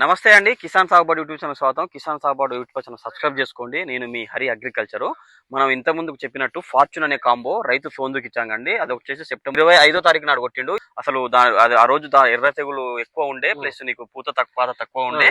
నమస్తే అండి Kisan Sagubatu YouTube channel స్వాగతం. Kisan Sagubatu YouTube channel subscribe చేసుకోండి. నేను మీ హరి అగ్రికల్చర్ మనం ఇంత ముందుకు చెప్పినట్టు ఫార్చ్యూన్ అనే కాంబో రైతు సోందుకి ఇచ్చామండి. అది వచ్చేసి సెప్టెంబర్ ఇరవై ఐదో తారీఖు నాడు కొట్టిండు. అసలు దా అది ఆ రోజు ఎర్ర తెగులు ఎక్కువ ఉండే ప్లస్ నీకు పూత తక్కువ పాత తక్కువ ఉండే.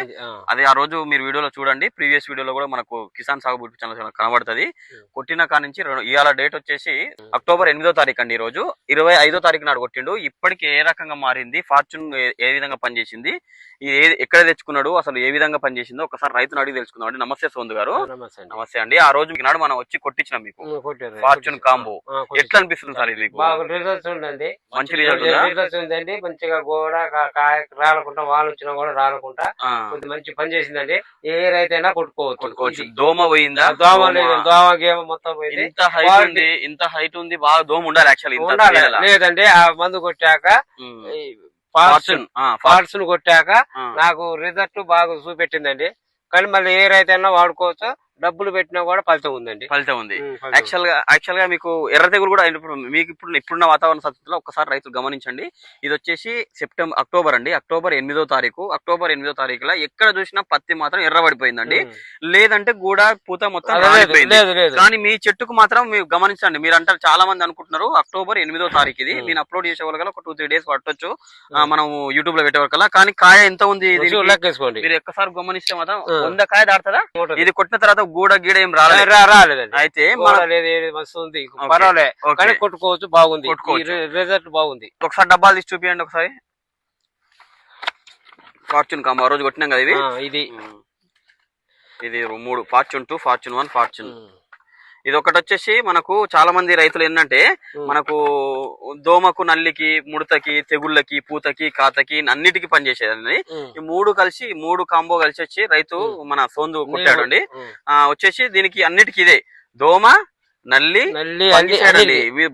అది ఆ రోజు మీరు వీడియోలో చూడండి. ప్రీవియస్ వీడియోలో కూడా మనకు కిసాన్ సాగు యూట్యూబ్ ఛానల్ కనబడుతుంది. కొట్టిన కా నుంచి ఇవాళ డేట్ వచ్చేసి అక్టోబర్ ఎనిమిదో తారీఖు అండి ఈ రోజు. ఇరవై ఐదో తారీఖు నాడు కొట్టిండు. ఇప్పటికి ఏ రకంగా మారింది? ఫార్చ్యూన్ ఏ- విధంగా పనిచేసింది? ఇది ఎక్కడ తెచ్చుకున్నాడు అసలు ఏ విధంగా పనిచేసిందో ఒకసారి రైతును అడిగి తెలుసుకుందాం అండి. నమస్తే సోందు గారు. నమస్తే అండి. నమస్తే అండి. ఆ రోజు నాడు మనం వచ్చి కొట్టించినాం మీకు. Fortune combo. ఎట్లా అనిపిస్తుంది సార్ ఇది రిజల్ట్స్ ఉందండి. మంచి రిజల్ట్ రిజల్ట్స్ ఉందండి. మంచిగా కూడా రాలకుండా వాన వచ్చినా కూడా రాలకుండా కొద్ది మంచి పని చేసిందండి. ఏ రైతైనా కొట్టుకోవచ్చు. కొట్టుకోవచ్చు. దోమ పోయిందా? దోమ దోమ. లేదు. దోమ గేమ మొత్తం పోయింది. ఇంత హైట్. ఉంది. ఇంత హైట్ ఉంది. బాగా దోమ ఉండాలి యాక్చువల్ ఇంత ఉండాలి. తేడాల. లేదండి. ఆ మందు కొట్టాక. ఫార్చ్యూన్ కొట్టాక. నాకు రిజల్ట్ బాగా చూపెట్టిందండి. కానీ మళ్ళీ ఏ రైతైనా వాడుకోవచ్చు. డబ్బులు పెట్టినా కూడా ఫలితం ఉందండి. ఫలితం ఉంది. యాక్చువల్గా యాక్చువల్గా మీకు ఎర్ర తెగులు కూడా ఇప్పుడు మీకు ఇప్పుడు ఇప్పుడున్న వాతావరణ పరిస్థితుల్లో ఒక్కసారి రైతులు గమనించండి. ఇది వచ్చేసి సెప్టెంబర్ అక్టోబర్ అండి. అక్టోబర్ ఎనిమిదో తారీఖు. అక్టోబర్ ఎనిమిదో తారీఖులో ఎక్కడ చూసినా పత్తి మాత్రం ఎర్రబడిపోయిందండి. లేదంటే కూడా పూత మొత్తం కానీ మీ చెట్టుకు మాత్రం మీరు గమనించండి. మీరు అంటారు చాలా మంది అనుకుంటున్నారు అక్టోబర్ ఎనిమిదో తారీఖు ఇది. నేను అప్లోడ్ చేసే వాళ్ళకల్లా ఒక టూ త్రీ డేస్ పట్టొచ్చు. మనం యూట్యూబ్లో పెట్టే కానీ కాయ ఎంత ఉంది మీరు ఒక్కసారి గమనిస్తే మాత్రం. వంద కాయ దాడుతుందా. ఇది కొట్టిన తర్వాత గూడ గీడ ఏం రాలేదు. రాలేదండి అయితే ఉంది. ఓకే. పర్వాలే ఓకే. కానీ కొట్టుకోవచ్చు బాగుంది. రిజల్ట్ బాగుంది. ఒకసారి డబ్బాలు తీసి చూపియండి ఒకసారి. ఫార్చ్యూన్ ఆ రోజు కొట్టినాం కదా ఆ, ఇది. ఇది మూడు Fortune two Fortune one Fortune ఇది ఒకటి వచ్చేసి మనకు చాలా మంది రైతులు ఏంటంటే. మనకు దోమకు నల్లికి ముడతకి తెగుళ్ళకి పూతకి కాతకి అన్నిటికీ పనిచేసేదండి. ఈ మూడు కలిసి మూడు కాంబో కలిసి వచ్చి రైతు మన సోందు కొట్టాడు అండి వచ్చేసి దీనికి అన్నిటికీ ఇదే. దోమ నల్లి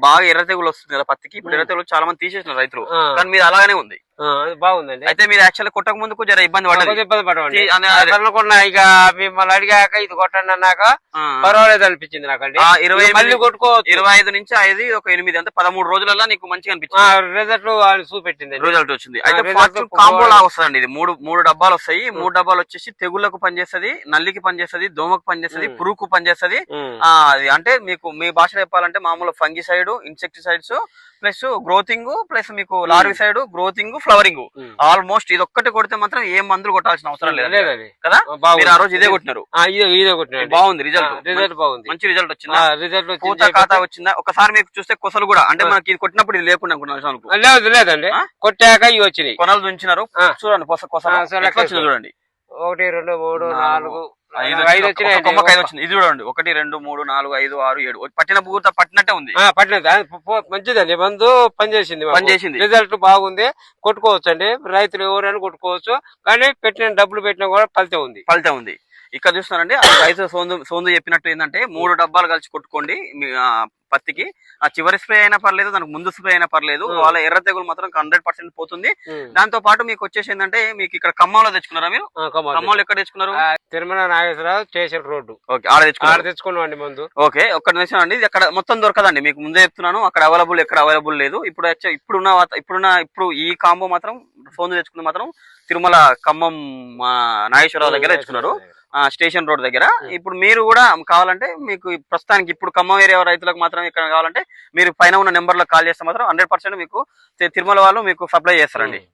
బాగా ఎర్ర తెగులు వస్తుంది కదా పత్తికి. ఇప్పుడు ఎర్ర తెగులు చాలా మంది తీసేసిన రైతులు కానీ మీద అలాగనే ఉంది. బాగుందండి. అయితే మీరు యాక్చువల్ కొట్టక ముందుకు జర ఇబ్బంది కొద్దిగా ఇబ్బంది పడవండి. అనుకున్నా ఇక మిమ్మల్ని అడిగాక ఇది కొట్టండి అన్నాక పర్వాలేదు అనిపించింది నాకండి. ఇరవై మళ్ళీ కొట్టుకోవచ్చు. ఇరవై ఐదు నుంచి ఐదు ఒక ఎనిమిది అంటే పదమూడు రోజులలో నీకు మంచిగా అనిపించింది. రిజల్ట్ వాళ్ళు చూపెట్టిందండి. రిజల్ట్ వచ్చింది. అయితే ఫార్చ్యూన్ కాంబో లాగా వస్తుందండి ఇది. మూడు మూడు డబ్బాలు వస్తాయి. మూడు డబ్బాలు వచ్చేసి తెగుళ్ళకు పనిచేస్తది నల్లికి పనిచేస్తది దోమకు పనిచేస్తది. పురుగుకు పనిచేస్తది. అంటే మీకు మీ భాషలో చెప్పాలంటే మామూలు ఫంగిసైడ్ ఇన్సెక్టిసైడ్స్ ప్లస్ గ్రోతింగ్ ప్లస్ మీకు లార్విసైడ్ గ్రోతింగ్ ఫ్లవరింగ్. ఆల్మోస్ట్ ఇది ఒక్కటి కొడితే మాత్రం ఏ మందులు కొట్టాల్సిన అవసరం లేదు. కదా. మీరు ఆ రోజు ఇదే కొట్టినారు. ఇదే ఇదే కొట్టినండి బాగుంది రిజల్ట్ రిజల్ట్ బాగుంది. మంచి రిజల్ట్ వచ్చిందా? రిజల్ట్ పూత ఖాతా వచ్చిందా? ఒకసారి మీకు చూస్తే కొసలు కూడా అంటే మనకి ఇది కొట్టినప్పుడు ఇది లేకుండా లేదు లేదండి? కొట్టాక ఇవి వచ్చినాయి. కొనలు దుంచినారు. చూడండి కొస కొస ఆ, సరే, ఎట్లా వచ్చిందో లెక్క చూడండి. ఒకటి రెండు మూడు నాలుగు ఐదు వచ్చింది. ఒక వచ్చినాయండి కొమ్మకి ఐదు వచ్చింది ఇది చూడండి. ఒకటి రెండు మూడు నాలుగు ఐదు ఆరు ఏడు. పట్టిన పూత పట్టినట్టే ఉంది. ఆ, పట్టినది అది పో- పో- మంచిదండి. మందు పనిచేసింది. పనిచేసింది. రిజల్ట్ బాగుంది. కొట్టుకోవచ్చు అండి రైతులు ఎవరైనా కొట్టుకోవచ్చు. కానీ పెట్టిన డబ్బులు పెట్టినా కూడా ఫలితం ఉంది. ఫలితం ఉంది. ఇక్కడ చూస్తున్నారండి. రైతు సోందు సోందు చెప్పినట్టు ఏంటంటే మూడు డబ్బాలు కలిసి కొట్టుకోండి. పత్తికి. ఆ చివరి స్ప్రే అయినా పర్లేదు దానికి ముందు స్ప్రే అయినా పర్లేదు. వాళ్ళ ఎర్ర తెగులు మాత్రం హండ్రెడ్ పర్సెంట్ పోతుంది. దాంతో పాటు మీకు వచ్చేసి ఏంటంటే మీకు ఇక్కడ ఖమ్మంలో తెచ్చుకున్నారా మీరు. ఖమ్మంలో ఎక్కడ తెచ్చుకున్నారు? Tirumala Nageswara Rao station road. Okay ఆడ తెచ్చుకున్నారు. తెచ్చుకున్నాం అండి మందు. ఓకే ఒక్క నిమిషం అండి. ఇది అక్కడ మొత్తం దొరకదండి. మీకు ముందే చెప్తున్నాను. అక్కడ అవైలబుల్ ఎక్కడ అవైలబుల్ లేదు. ఇప్పుడు వచ్చే ఇప్పుడున్న ఇప్పుడున్న ఇప్పుడు ఈ కాంబో మాత్రం ఫోన్ తెచ్చుకున్న మాత్రం తిరుమల ఖమ్మం నాగేశ్వరరావు దగ్గర తెచ్చుకున్నారు. స్టేషన్ రోడ్ దగ్గర. ఇప్పుడు మీరు కూడా కావాలంటే మీకు ప్రస్తుతానికి ఇప్పుడు ఖమ్మం ఏరియా రైతులకు మాత్రం ఇక్కడ కావాలంటే మీరు పైన ఉన్న నెంబర్లో కాల్ చేస్తే మాత్రం హండ్రెడ్ పర్సెంట్ మీకు తిరుమల వాళ్ళు మీకు సప్లై చేస్తారండి.